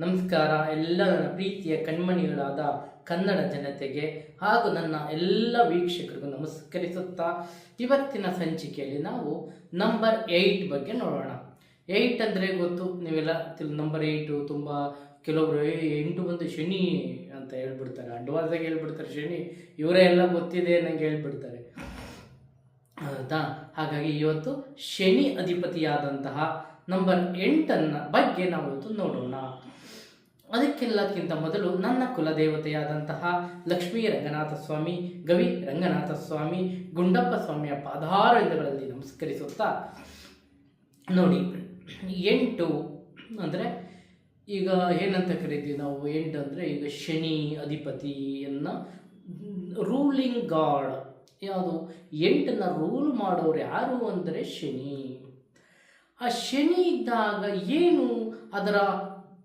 ನಮಸ್ಕಾರ ಎಲ್ಲ ನನ್ನ ಪ್ರೀತಿಯ ಕಣ್ಮಣಿಗಳಾದ ಕನ್ನಡ ಜನತೆಗೆ ಹಾಗೂ ನನ್ನ ಎಲ್ಲ ವೀಕ್ಷಕರಿಗೂ ನಮಸ್ಕರಿಸುತ್ತಾ ಇವತ್ತಿನ ಸಂಚಿಕೆಯಲ್ಲಿ ನಾವು ನಂಬರ್ ಏಯ್ಟ್ ಬಗ್ಗೆ ನೋಡೋಣ. ಏಯ್ಟ್ ಅಂದರೆ ಗೊತ್ತು? ನೀವೆಲ್ಲ ತಿಳ್ ನಂಬರ್ ಏಯ್ಟು ತುಂಬ ಕೆಲವೊಬ್ರು "ಏ, ಎಂಟು ಬಂದು ಶನಿ ಅಂತ ಹೇಳ್ಬಿಡ್ತಾರೆ. ಅಡ್ವಾನ್ಸ್ ಆಗಿ ಹೇಳ್ಬಿಡ್ತಾರೆ ಶನಿ. ಇವರೇ ಎಲ್ಲ ಗೊತ್ತಿದೆ ನಂಗೆ ಹೇಳ್ಬಿಡ್ತಾರೆ. ಹೌದಾ? ಹಾಗಾಗಿ ಇವತ್ತು ಶನಿ ಅಧಿಪತಿಯಾದಂತಹ ನಂಬರ್ ಎಂಟನ್ನ ಬಗ್ಗೆ ನಾವು ನೋಡೋಣ. ಅದಕ್ಕೆಲ್ಲಕ್ಕಿಂತ ಮೊದಲು ನನ್ನ ಕುಲದೇವತೆಯಾದಂತಹ ಲಕ್ಷ್ಮೀ ರಂಗನಾಥ ಸ್ವಾಮಿ, ಗವಿ ರಂಗನಾಥ ಸ್ವಾಮಿ, ಗುಂಡಪ್ಪ ಸ್ವಾಮಿಯ ಪಾದಾರವಿಂದಗಳಲ್ಲಿ ನಮಸ್ಕರಿಸುತ್ತಾ ನೋಡಿ. ಎಂಟು ಅಂದರೆ ಈಗ ಏನಂತ ಕರಿತೀವಿ ನಾವು? ಎಂಟು ಅಂದರೆ ಈಗ ಶನಿ ಅಧಿಪತಿಯನ್ನು ರೂಲಿಂಗ್ ಗಾಡ್ ಯಾವುದು? ಎಂಟನ್ನು ರೂಲ್ ಮಾಡೋರು ಯಾರು ಅಂದರೆ ಶನಿ. ಆ ಶನಿ ಇದ್ದಾಗ ಏನು? ಅದರ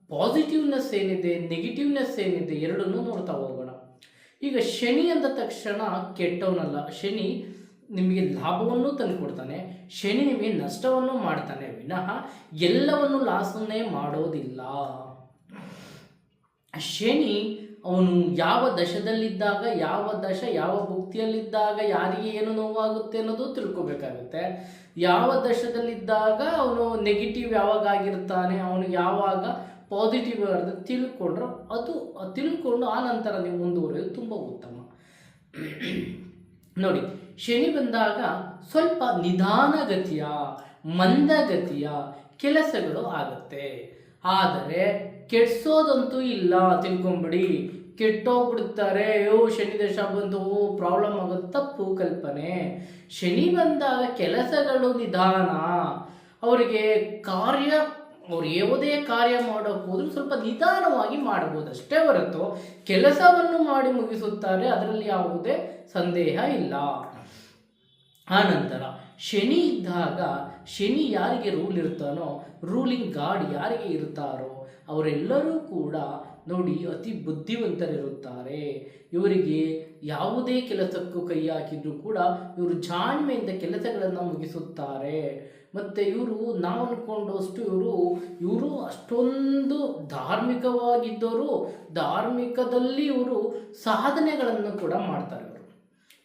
ಪಾಸಿಟಿವ್ನೆಸ್ ಏನಿದೆ ನೆಗೆಟಿವ್ನೆಸ್ ಏನಿದೆ, ಎರಡನ್ನೂ ನೋಡ್ತಾ ಹೋಗೋಣ. ಈಗ ಶನಿ ಅಂದ ತಕ್ಷಣ ಕೆಟ್ಟವನಲ್ಲ. ಶನಿ ನಿಮಗೆ ಲಾಭವನ್ನು ತಂದುಕೊಡ್ತಾನೆ, ಶನಿ ನಿಮಗೆ ನಷ್ಟವನ್ನು ಮಾಡ್ತಾನೆ. ವಿನಃ ಎಲ್ಲವನ್ನು ಲಾಸನ್ನೇ ಮಾಡೋದಿಲ್ಲ. ಶನಿ ಅವನು ಯಾವ ದಶದಲ್ಲಿದ್ದಾಗ, ಯಾವ ದಶ, ಯಾವ ಭುಕ್ತಿಯಲ್ಲಿದ್ದಾಗ, ಯಾರಿಗೆ ಏನು ನೋವಾಗುತ್ತೆ ಅನ್ನೋದು ತಿಳ್ಕೊಬೇಕಾಗುತ್ತೆ. ಯಾವ ದಶದಲ್ಲಿದ್ದಾಗ ಅವನು ನೆಗೆಟಿವ್ ಯಾವಾಗ ಆಗಿರ್ತಾನೆ ಅವನು ಯಾವಾಗ ಪಾಸಿಟಿವ್ ಇರೋದು ತಿಳ್ಕೊಂಡ್ರೆ ಅದು ತಿಳ್ಕೊಂಡು ಆ ನಂತರ ನೀವು ಮುಂದುವರಿಯೋದು ತುಂಬ ಉತ್ತಮ. ನೋಡಿ, ಶನಿ ಬಂದಾಗ ಸ್ವಲ್ಪ ನಿಧಾನಗತಿಯ, ಮಂದಗತಿಯ ಕೆಲಸಗಳು ಆಗುತ್ತೆ. ಆದರೆ ಕೆಡ್ಸೋದಂತೂ ಇಲ್ಲ ತಿಳ್ಕೊಂಬಿಡಿ. ಕೆಟ್ಟೋಗ್ಬಿಡ್ತಾರೆ, ಅಯ್ಯೋ, ಶನಿ ದಶ ಬಂದು ಪ್ರಾಬ್ಲಮ್ ಆಗೋದು ತಪ್ಪು ಕಲ್ಪನೆ. ಶನಿ ಬಂದಾಗ ಕೆಲಸಗಳು ನಿಧಾನ. ಅವರಿಗೆ ಕಾರ್ಯ, ಅವ್ರು ಯಾವುದೇ ಕಾರ್ಯ ಮಾಡೋಕ್ಕೆ ಹೋದ್ರೂ ಸ್ವಲ್ಪ ನಿಧಾನವಾಗಿ ಮಾಡ್ಬೋದು ಅಷ್ಟೇ ಹೊರತು ಕೆಲಸವನ್ನು ಮಾಡಿ ಮುಗಿಸುತ್ತಾರೆ, ಅದರಲ್ಲಿ ಯಾವುದೇ ಸಂದೇಹ ಇಲ್ಲ. ಆನಂತರ ಶನಿ ಇದ್ದಾಗ ಶನಿ ಯಾರಿಗೆ ರೂಲ್ ಇರ್ತಾನೋ ರೂಲಿಂಗ್ ಗಾಡ್ ಯಾರಿಗೆ ಇರ್ತಾರೋ ಅವರೆಲ್ಲರೂ ಕೂಡ ನೋಡಿ ಅತಿ ಬುದ್ಧಿವಂತರಿರುತ್ತಾರೆ. ಇವರಿಗೆ ಯಾವುದೇ ಕೆಲಸಕ್ಕೂ ಕೈ ಹಾಕಿದ್ರು ಕೂಡ ಇವರು ಜಾಣ್ಮೆಯಿಂದ ಕೆಲಸಗಳನ್ನು ಮುಗಿಸುತ್ತಾರೆ. ಮತ್ತು ಇವರು ನಾವು ಅಂದ್ಕೊಂಡಷ್ಟು ಇವರು ಇವರು ಅಷ್ಟೊಂದು ಧಾರ್ಮಿಕವಾಗಿದ್ದರು, ಧಾರ್ಮಿಕದಲ್ಲಿ ಇವರು ಸಾಧನೆಗಳನ್ನು ಕೂಡ ಮಾಡ್ತಾರೆ.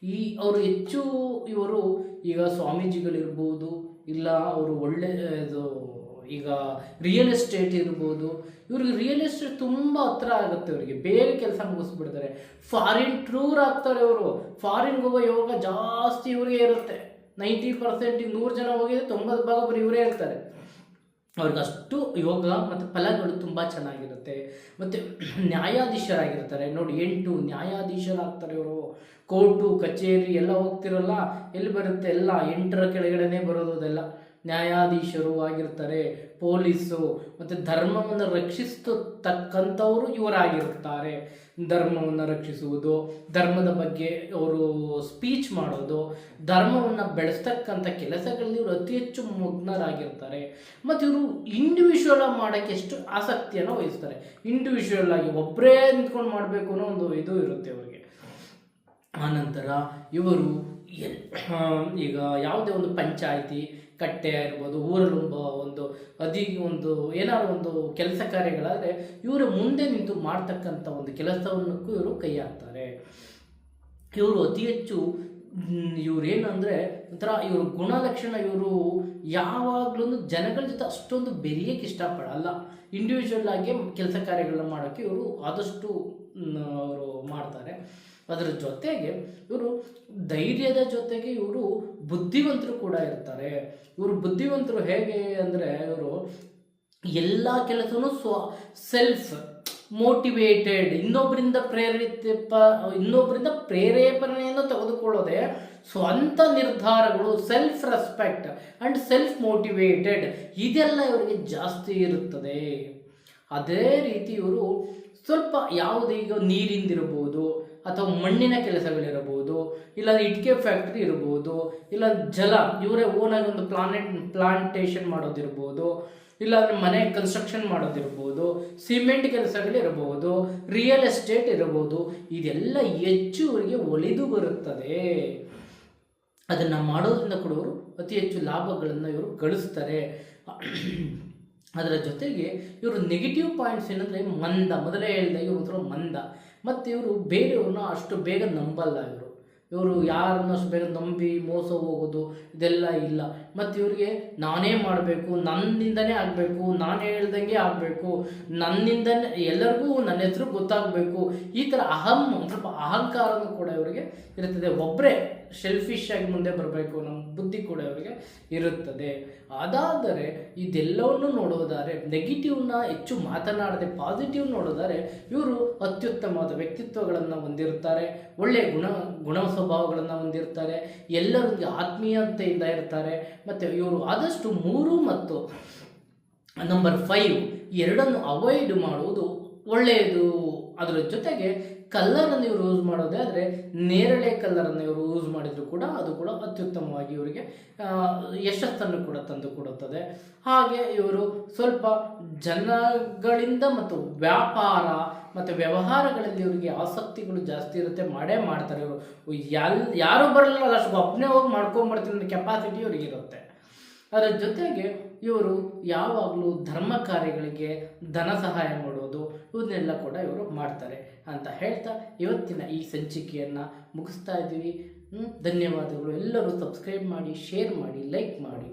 ಈ ಅವರು ಹೆಚ್ಚು ಇವರು ಈಗ ಸ್ವಾಮೀಜಿಗಳಿರ್ಬೋದು, ಇಲ್ಲ ಅವರು ಒಳ್ಳೆ, ಇದು, ಈಗ ರಿಯಲ್ ಎಸ್ಟೇಟ್ ಇರ್ಬೋದು, ಇವ್ರಿಗೆ ರಿಯಲ್ ಎಸ್ಟೇಟ್ ತುಂಬ ಹತ್ರ ಆಗುತ್ತೆ ಅವರಿಗೆ ಬೇಗ ಕೆಲಸ ಮುಗಿಸ್ಬಿಡ್ತಾರೆ. ಫಾರಿನ್ ಟ್ರೂರ್ ಆಗ್ತಾರೆ ಅವರು ಫಾರಿನ್ಗೆ ಹೋಗೋ ಯೋಗ ಜಾಸ್ತಿ ಇವರಿಗೆ ಇರುತ್ತೆ. ನೈಂಟಿ ಪರ್ಸೆಂಟ್ ಈಗ ನೂರು ಜನ ಹೋಗಿದ್ರೆ ತೊಂಬತ್ತು ಭಾಗ ಬರೀ ಇವರೇ ಇರ್ತಾರೆ. ಅವ್ರಿಗೆ ಅಷ್ಟು ಯೋಗ ಮತ್ತು ಫಲಗಳು ತುಂಬ ಚೆನ್ನಾಗಿರುತ್ತೆ. ಮತ್ತು ನ್ಯಾಯಾಧೀಶರಾಗಿರ್ತಾರೆ. ನೋಡಿ, ಎಂಟು ನ್ಯಾಯಾಧೀಶರಾಗ್ತಾರೆ ಇವರು. ಕೋರ್ಟು, ಕಚೇರಿ ಎಲ್ಲ ಹೋಗ್ತಿರಲ್ಲ, ಎಲ್ಲಿ ಬರುತ್ತೆ? ಎಲ್ಲ ಎಂಟರ ಕೆಳಗಡೆನೇ ಬರೋದು ಅದೆಲ್ಲ. ನ್ಯಾಯಾಧೀಶರು ಆಗಿರ್ತಾರೆ ಪೊಲೀಸು ಮತ್ತು ಧರ್ಮವನ್ನು ರಕ್ಷಿಸತಕ್ಕಂಥವರು ಇವರಾಗಿರ್ತಾರೆ. ಧರ್ಮವನ್ನು ರಕ್ಷಿಸುವುದು, ಧರ್ಮದ ಬಗ್ಗೆ ಅವರು ಸ್ಪೀಚ್ ಮಾಡೋದು, ಧರ್ಮವನ್ನು ಬೆಳೆಸ್ತಕ್ಕಂಥ ಕೆಲಸಗಳಲ್ಲಿ ಇವರು ಅತಿ ಹೆಚ್ಚು ಮಗ್ನರಾಗಿರ್ತಾರೆ ಮತ್ತು ಇವರು ಇಂಡಿವಿಜುವಲ್ ಆಗಿ ಮಾಡೋಕ್ಕೆ ಎಷ್ಟು ಆಸಕ್ತಿಯನ್ನು ವಹಿಸ್ತಾರೆ. ಇಂಡಿವಿಜುವಲ್ ಆಗಿ ಒಬ್ಬರೇ ನಿಂತ್ಕೊಂಡು ಮಾಡಬೇಕು ಅನ್ನೋ ಒಂದು ಇದು ಇರುತ್ತೆ ಅವರಿಗೆ. ಆನಂತರ ಇವರು ಈಗ ಯಾವುದೇ ಒಂದು ಪಂಚಾಯಿತಿ, ಕಟ್ಟೆ ಇರ್ಬೋದು ಊರಲ್ಲಿ ಒಂದು ಅದಿ ಒಂದು ಏನಾದ್ರು ಒಂದು ಕೆಲಸ ಕಾರ್ಯಗಳಾದರೆ ಇವರು ಮುಂದೆ ನಿಂತು ಮಾಡ್ತಕ್ಕಂಥ ಒಂದು ಕೆಲಸವನ್ನಕ್ಕೂ ಇವರು ಕೈ ಹಾಕ್ತಾರೆ. ಇವರು ಅತಿ ಹೆಚ್ಚು ಇವ್ರು ಅಂದರೆ ಒಂಥರ ಇವ್ರ ಗುಣಲಕ್ಷಣ ಇವರು ಯಾವಾಗಲೂ ಜನಗಳ ಜೊತೆ ಅಷ್ಟೊಂದು ಬೆರೆಯಕ್ಕೆ ಇಷ್ಟಪಡಲ್ಲ. ಇಂಡಿವಿಜುವಲ್ ಆಗಿ ಕೆಲಸ ಕಾರ್ಯಗಳನ್ನ ಮಾಡೋಕ್ಕೆ ಇವರು ಆದಷ್ಟು ಅವರು ಮಾಡ್ತಾರೆ. ಅದರ ಜೊತೆಗೆ ಇವರು ಧೈರ್ಯದ ಜೊತೆಗೆ ಇವರು ಬುದ್ಧಿವಂತರು ಕೂಡ ಇರ್ತಾರೆ. ಇವರು ಬುದ್ಧಿವಂತರು ಹೇಗೆ ಅಂದರೆ ಇವರು ಎಲ್ಲ ಕೆಲಸನೂ ಸ್ವ ಸೆಲ್ಫ್ ಮೋಟಿವೇಟೆಡ್ ಇನ್ನೊಬ್ಬರಿಂದ ಪ್ರೇರಿತ ಇನ್ನೊಬ್ಬರಿಂದ ಪ್ರೇರೇಪಣೆಯನ್ನು ತೆಗೆದುಕೊಳ್ಳೋದೆ ಸ್ವಂತ ನಿರ್ಧಾರಗಳು self respect and self motivated ಇದೆಲ್ಲ ಇವರಿಗೆ ಜಾಸ್ತಿ ಇರುತ್ತದೆ. ಅದೇ ರೀತಿ ಇವರು ಸ್ವಲ್ಪ ಯಾವುದೀಗ ಈಗ ನೀರಿಂದಿರ್ಬೋದು ಅಥವಾ ಮಣ್ಣಿನ ಕೆಲಸಗಳಿರಬಹುದು, ಇಲ್ಲ ಇಟ್ಕೆ ಫ್ಯಾಕ್ಟ್ರಿ ಇರಬಹುದು, ಇಲ್ಲ ಜಲ, ಇವರೇ ಓನಾಗಿ ಒಂದು ಪ್ಲಾನೆಟ್ ಪ್ಲಾಂಟೇಶನ್ ಮಾಡೋದಿರ್ಬೋದು, ಇಲ್ಲ ಮನೆ ಕನ್ಸ್ಟ್ರಕ್ಷನ್ ಮಾಡೋದಿರ್ಬೋದು ಸಿಮೆಂಟ್ ಕೆಲಸಗಳಿರಬಹುದು ರಿಯಲ್ ಎಸ್ಟೇಟ್ ಇರಬಹುದು, ಇದೆಲ್ಲ ಹೆಚ್ಚು ಇವರಿಗೆ ಒಲಿದು ಬರುತ್ತದೆ. ಅದನ್ನು ಮಾಡೋದ್ರಿಂದ ಕೂಡ ಅವರು ಅತಿ ಹೆಚ್ಚು ಲಾಭಗಳನ್ನು ಇವರು ಗಳಿಸ್ತಾರೆ. ಅದರ ಜೊತೆಗೆ ಇವರು ನೆಗೆಟಿವ್ ಪಾಯಿಂಟ್ಸ್ ಏನಂದರೆ ಮಂದ, ಮೊದಲೇ ಹೇಳಿದಾಗೆ ಒಂಥರ ಮಂದ. ಮತ್ತು ಇವರು ಬೇರೆಯವ್ರನ್ನ ಅಷ್ಟು ಬೇಗ ನಂಬಲ್ಲ ಇವರು. ಇವರು ಯಾರನ್ನ ಬೇಗ ನಂಬಿ ಮೋಸ ಹೋಗೋದು ಇದೆಲ್ಲ ಇಲ್ಲ. ಮತ್ತು ಇವರಿಗೆ ನಾನೇ ಮಾಡಬೇಕು, ನನ್ನಿಂದನೇ ಆಗಬೇಕು, ನಾನು ಹೇಳ್ದಂಗೆ ಆಗಬೇಕು, ನನ್ನಿಂದನೇ ಎಲ್ಲರಿಗೂ ನನ್ನ ಹೆಸರು ಗೊತ್ತಾಗಬೇಕು. ಈ ಥರ ಅಹಂ ಸ್ವಲ್ಪ ಅಹಂಕಾರನೂ ಕೂಡ ಇವರಿಗೆ ಇರುತ್ತದೆ. ಒಬ್ಬರೇ ಶೆಲ್ಫಿಶ್ ಆಗಿ ಮುಂದೆ ಬರಬೇಕು ನಮ್ಮ ಬುದ್ಧಿ ಕೂಡ ಇವರಿಗೆ ಇರುತ್ತದೆ. ಅದಾದರೆ ಇದೆಲ್ಲವನ್ನು ನೋಡೋದಾದರೆ ನೆಗೆಟಿವ್ನ ಹೆಚ್ಚು ಮಾತನಾಡದೆ ಪಾಸಿಟಿವ್ ನೋಡೋದಾದರೆ ಇವರು ಅತ್ಯುತ್ತಮವಾದ ವ್ಯಕ್ತಿತ್ವಗಳನ್ನು ಹೊಂದಿರುತ್ತಾರೆ. ಒಳ್ಳೆಯ ಗುಣ ಗುಣ ಸ್ವಭಾವಗಳನ್ನು ಹೊಂದಿರ್ತಾರೆ, ಎಲ್ಲರೊಂದಿಗೆ ಆತ್ಮೀಯತೆಯಿಂದ ಇರ್ತಾರೆ, ಮತ್ತು ಇವರು ಆದಷ್ಟು ಮೂರು ಮತ್ತು ನಂಬರ್ ಫೈವ್ ಎರಡನ್ನು ಅವಾಯ್ಡ್ ಮಾಡುವುದು ಒಳ್ಳೆಯದು. ಅದರ ಜೊತೆಗೆ ಕಲ್ಲರನ್ನು ಇವರು ಯೂಸ್ ಮಾಡೋದೇ ಆದರೆ ನೇರಳೆ ಕಲ್ಲರನ್ನು ಇವರು ಯೂಸ್ ಮಾಡಿದರೂ ಕೂಡ ಅದು ಕೂಡ ಅತ್ಯುತ್ತಮವಾಗಿ ಇವರಿಗೆ ಯಶಸ್ಸನ್ನು ಕೂಡ ತಂದು ಕೊಡುತ್ತದೆ. ಹಾಗೆ ಇವರು ಸ್ವಲ್ಪ ಜನಗಳಿಂದ ಮತ್ತು ವ್ಯಾಪಾರ ಮತ್ತು ವ್ಯವಹಾರಗಳಲ್ಲಿ ಇವರಿಗೆ ಆಸಕ್ತಿಗಳು ಜಾಸ್ತಿ ಇರುತ್ತೆ, ಮಾಡೇ ಮಾಡ್ತಾರೆ ಇವರು. ಎಲ್ ಯಾರು ಬರಲ್ಲ, ಅಷ್ಟು ಒಬ್ಬನೇ ಹೋಗಿ ಮಾಡ್ಕೊಂಬರ್ತೀನಿ ಅನ್ನೋ ಕೆಪಾಸಿಟಿ ಇವರಿಗೆ ಇರುತ್ತೆ ಅದರ ಜೊತೆಗೆ ಇವರು ಯಾವಾಗಲೂ ಧರ್ಮ ಕಾರ್ಯಗಳಿಗೆ ಧನ ಸಹಾಯ ಮಾಡೋದು ಇವನ್ನೆಲ್ಲ ಕೂಡ ಇವರು ಮಾಡ್ತಾರೆ ಅಂತ ಹೇಳ್ತಾ ಇವತ್ತಿನ ಈ ಸಂಚಿಕೆಯನ್ನು ಮುಗಿಸ್ತಾ ಇದ್ದೀವಿ. ಧನ್ಯವಾದಗಳು. ಎಲ್ಲರೂ ಸಬ್ಸ್ಕ್ರೈಬ್ ಮಾಡಿ ಶೇರ್ ಮಾಡಿ ಲೈಕ್ ಮಾಡಿ.